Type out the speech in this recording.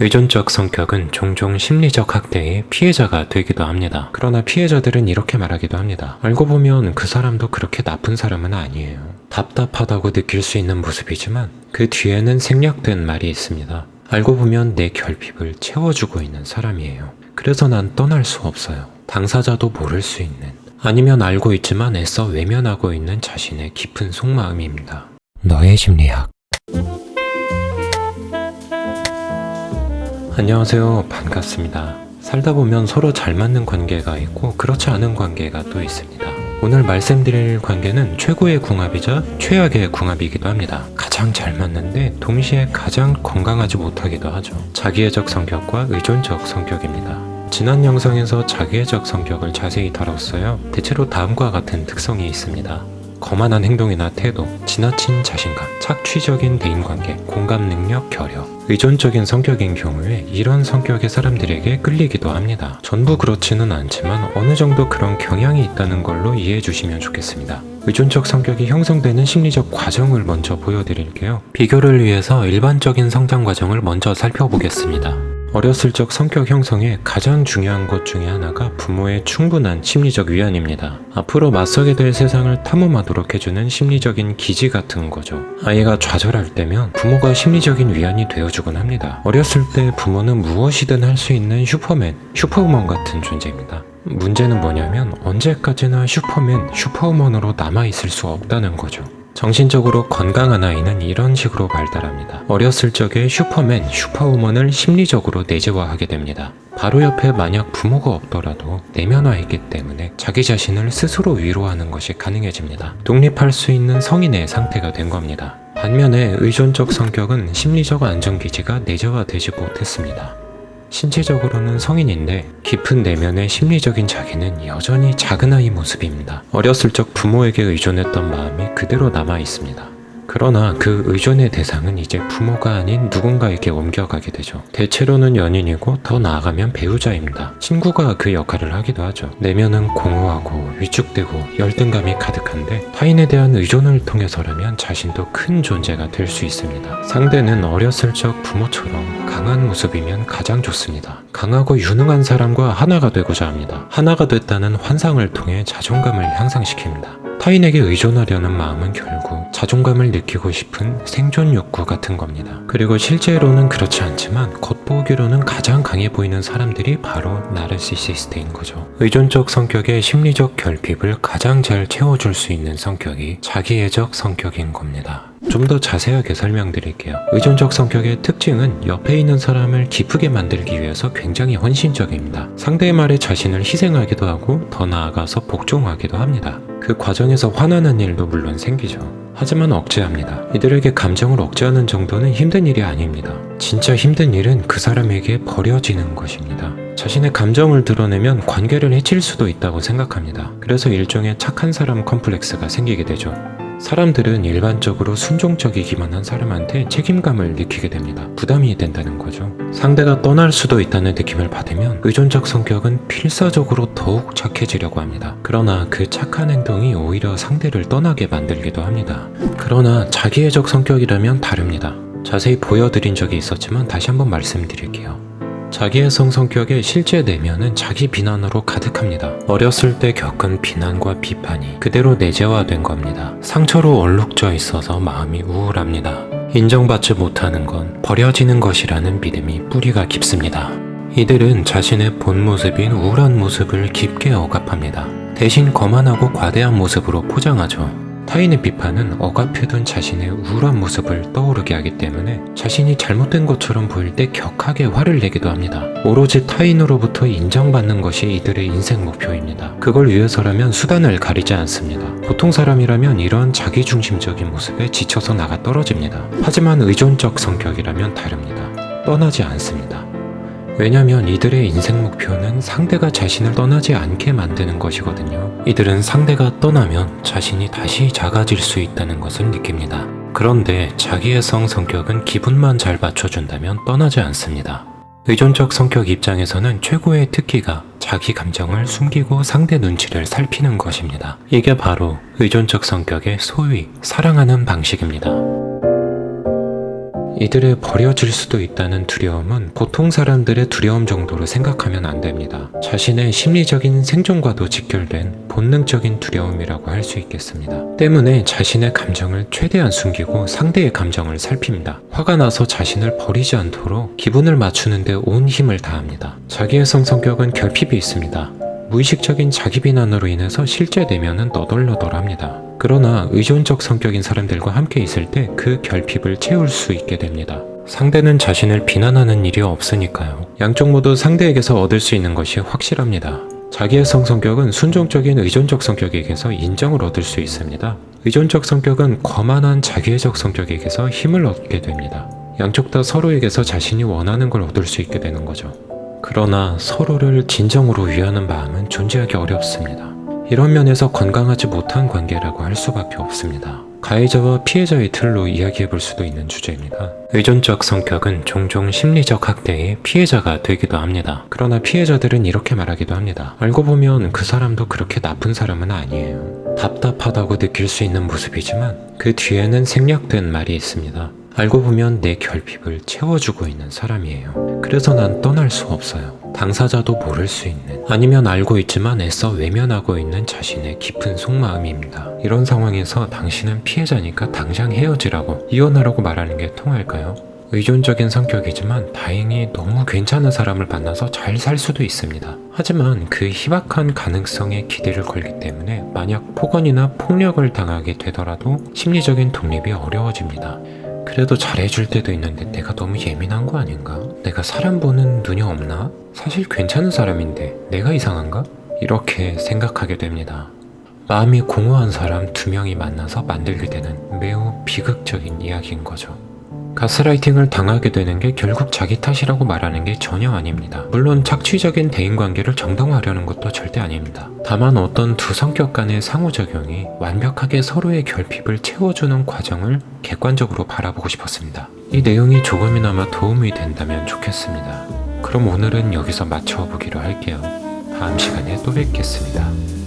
의존적 성격은 종종 심리적 학대의 피해자가 되기도 합니다. 그러나 피해자들은 이렇게 말하기도 합니다. 알고 보면 그 사람도 그렇게 나쁜 사람은 아니에요. 답답하다고 느낄 수 있는 모습이지만 그 뒤에는 생략된 말이 있습니다. 알고 보면 내 결핍을 채워주고 있는 사람이에요. 그래서 난 떠날 수 없어요. 당사자도 모를 수 있는 아니면 알고 있지만 애써 외면하고 있는 자신의 깊은 속마음입니다. 너의 심리학 안녕하세요. 반갑습니다. 살다 보면 서로 잘 맞는 관계가 있고 그렇지 않은 관계가 또 있습니다. 오늘 말씀드릴 관계는 최고의 궁합이자 최악의 궁합이기도 합니다. 가장 잘 맞는데 동시에 가장 건강하지 못하기도 하죠. 자기애적 성격과 의존적 성격입니다. 지난 영상에서 자기애적 성격을 자세히 다뤘어요. 대체로 다음과 같은 특성이 있습니다. 거만한 행동이나 태도, 지나친 자신감, 착취적인 대인관계, 공감 능력, 결여, 의존적인 성격인 경우에 이런 성격의 사람들에게 끌리기도 합니다. 전부 그렇지는 않지만 어느 정도 그런 경향이 있다는 걸로 이해해 주시면 좋겠습니다. 의존적 성격이 형성되는 심리적 과정을 먼저 보여드릴게요. 비교를 위해서 일반적인 성장 과정을 먼저 살펴보겠습니다. 어렸을 적 성격 형성에 가장 중요한 것 중에 하나가 부모의 충분한 심리적 위안입니다. 앞으로 맞서게 될 세상을 탐험하도록 해주는 심리적인 기지 같은 거죠. 아이가 좌절할 때면 부모가 심리적인 위안이 되어주곤 합니다. 어렸을 때 부모는 무엇이든 할 수 있는 슈퍼맨, 슈퍼우먼 같은 존재입니다. 문제는 뭐냐면 언제까지나 슈퍼맨, 슈퍼우먼으로 남아있을 수 없다는 거죠. 정신적으로 건강한 아이는 이런 식으로 발달합니다. 어렸을 적에 슈퍼맨, 슈퍼우먼을 심리적으로 내재화하게 됩니다. 바로 옆에 만약 부모가 없더라도 내면화했기 때문에 자기 자신을 스스로 위로하는 것이 가능해집니다. 독립할 수 있는 성인의 상태가 된 겁니다. 반면에 의존적 성격은 심리적 안정기지가 내재화되지 못했습니다. 신체적으로는 성인인데 깊은 내면의 심리적인 자기는 여전히 작은 아이 모습입니다. 어렸을 적 부모에게 의존했던 마음이 그대로 남아 있습니다. 그러나 그 의존의 대상은 이제 부모가 아닌 누군가에게 옮겨가게 되죠. 대체로는 연인이고 더 나아가면 배우자입니다. 친구가 그 역할을 하기도 하죠. 내면은 공허하고 위축되고 열등감이 가득한데 타인에 대한 의존을 통해서라면 자신도 큰 존재가 될 수 있습니다. 상대는 어렸을 적 부모처럼 강한 모습이면 가장 좋습니다. 강하고 유능한 사람과 하나가 되고자 합니다. 하나가 됐다는 환상을 통해 자존감을 향상시킵니다. 타인에게 의존하려는 마음은 결국 자존감을 느끼고 싶은 생존 욕구 같은 겁니다. 그리고 실제로는 그렇지 않지만 겉보기로는 가장 강해 보이는 사람들이 바로 나르시시스트인 거죠. 의존적 성격의 심리적 결핍을 가장 잘 채워줄 수 있는 성격이 자기애적 성격인 겁니다. 좀더 자세하게 설명드릴게요. 의존적 성격의 특징은 옆에 있는 사람을 기쁘게 만들기 위해서 굉장히 헌신적입니다. 상대의 말에 자신을 희생하기도 하고 더 나아가서 복종하기도 합니다. 그 과정에서 화나는 일도 물론 생기죠. 하지만 억제합니다. 이들에게 감정을 억제하는 정도는 힘든 일이 아닙니다. 진짜 힘든 일은 그 사람에게 버려지는 것입니다. 자신의 감정을 드러내면 관계를 해칠 수도 있다고 생각합니다. 그래서 일종의 착한 사람 컴플렉스가 생기게 되죠. 사람들은 일반적으로 순종적이기만 한 사람한테 책임감을 느끼게 됩니다. 부담이 된다는 거죠. 상대가 떠날 수도 있다는 느낌을 받으면 의존적 성격은 필사적으로 더욱 착해지려고 합니다. 그러나 그 착한 행동이 오히려 상대를 떠나게 만들기도 합니다. 그러나 자기애적 성격이라면 다릅니다. 자세히 보여드린 적이 있었지만 다시 한번 말씀드릴게요. 자기애성 성격의 실제 내면은 자기 비난으로 가득합니다. 어렸을 때 겪은 비난과 비판이 그대로 내재화된 겁니다. 상처로 얼룩져 있어서 마음이 우울합니다. 인정받지 못하는 건 버려지는 것이라는 믿음이 뿌리가 깊습니다. 이들은 자신의 본 모습인 우울한 모습을 깊게 억압합니다. 대신 거만하고 과대한 모습으로 포장하죠. 타인의 비판은 억압해둔 자신의 우울한 모습을 떠오르게 하기 때문에 자신이 잘못된 것처럼 보일 때 격하게 화를 내기도 합니다. 오로지 타인으로부터 인정받는 것이 이들의 인생 목표입니다. 그걸 위해서라면 수단을 가리지 않습니다. 보통 사람이라면 이런 자기중심적인 모습에 지쳐서 나가 떨어집니다. 하지만 의존적 성격이라면 다릅니다. 떠나지 않습니다. 왜냐면 이들의 인생 목표는 상대가 자신을 떠나지 않게 만드는 것이거든요. 이들은 상대가 떠나면 자신이 다시 작아질 수 있다는 것을 느낍니다. 그런데 자기의 성 성격은 기분만 잘 맞춰준다면 떠나지 않습니다. 의존적 성격 입장에서는 최고의 특기가 자기 감정을 숨기고 상대 눈치를 살피는 것입니다. 이게 바로 의존적 성격의 소위 사랑하는 방식입니다. 이들의 버려질 수도 있다는 두려움은 보통 사람들의 두려움 정도로 생각하면 안 됩니다. 자신의 심리적인 생존과도 직결된 본능적인 두려움이라고 할 수 있겠습니다. 때문에 자신의 감정을 최대한 숨기고 상대의 감정을 살핍니다. 화가 나서 자신을 버리지 않도록 기분을 맞추는데 온 힘을 다합니다. 자기애성 성격은 결핍이 있습니다. 무의식적인 자기 비난으로 인해서 실제 내면은 너덜너덜합니다. 그러나 의존적 성격인 사람들과 함께 있을 때 그 결핍을 채울 수 있게 됩니다. 상대는 자신을 비난하는 일이 없으니까요. 양쪽 모두 상대에게서 얻을 수 있는 것이 확실합니다. 자기의 성 성격은 순종적인 의존적 성격에게서 인정을 얻을 수 있습니다. 의존적 성격은 거만한 자기애적 성격에게서 힘을 얻게 됩니다. 양쪽 다 서로에게서 자신이 원하는 걸 얻을 수 있게 되는 거죠. 그러나 서로를 진정으로 위하는 마음은 존재하기 어렵습니다. 이런 면에서 건강하지 못한 관계라고 할 수밖에 없습니다. 가해자와 피해자의 틀로 이야기해 볼 수도 있는 주제입니다. 의존적 성격은 종종 심리적 학대의 피해자가 되기도 합니다. 그러나 피해자들은 이렇게 말하기도 합니다. 알고 보면 그 사람도 그렇게 나쁜 사람은 아니에요. 답답하다고 느낄 수 있는 모습이지만 그 뒤에는 생략된 말이 있습니다. 알고 보면 내 결핍을 채워주고 있는 사람이에요. 그래서 난 떠날 수 없어요. 당사자도 모를 수 있는, 아니면 알고 있지만 애써 외면하고 있는 자신의 깊은 속마음입니다. 이런 상황에서 당신은 피해자니까 당장 헤어지라고, 이혼하라고 말하는 게 통할까요? 의존적인 성격이지만 다행히 너무 괜찮은 사람을 만나서 잘 살 수도 있습니다. 하지만 그 희박한 가능성에 기대를 걸기 때문에 만약 폭언이나 폭력을 당하게 되더라도 심리적인 독립이 어려워집니다. 그래도 잘해줄 때도 있는데 내가 너무 예민한 거 아닌가? 내가 사람 보는 눈이 없나? 사실 괜찮은 사람인데 내가 이상한가? 이렇게 생각하게 됩니다. 마음이 공허한 사람 두 명이 만나서 만들게 되는 매우 비극적인 이야기인 거죠. 가스라이팅을 당하게 되는 게 결국 자기 탓이라고 말하는 게 전혀 아닙니다. 물론 착취적인 대인관계를 정당화하려는 것도 절대 아닙니다. 다만 어떤 두 성격 간의 상호작용이 완벽하게 서로의 결핍을 채워주는 과정을 객관적으로 바라보고 싶었습니다. 이 내용이 조금이나마 도움이 된다면 좋겠습니다. 그럼 오늘은 여기서 마쳐보기로 할게요. 다음 시간에 또 뵙겠습니다.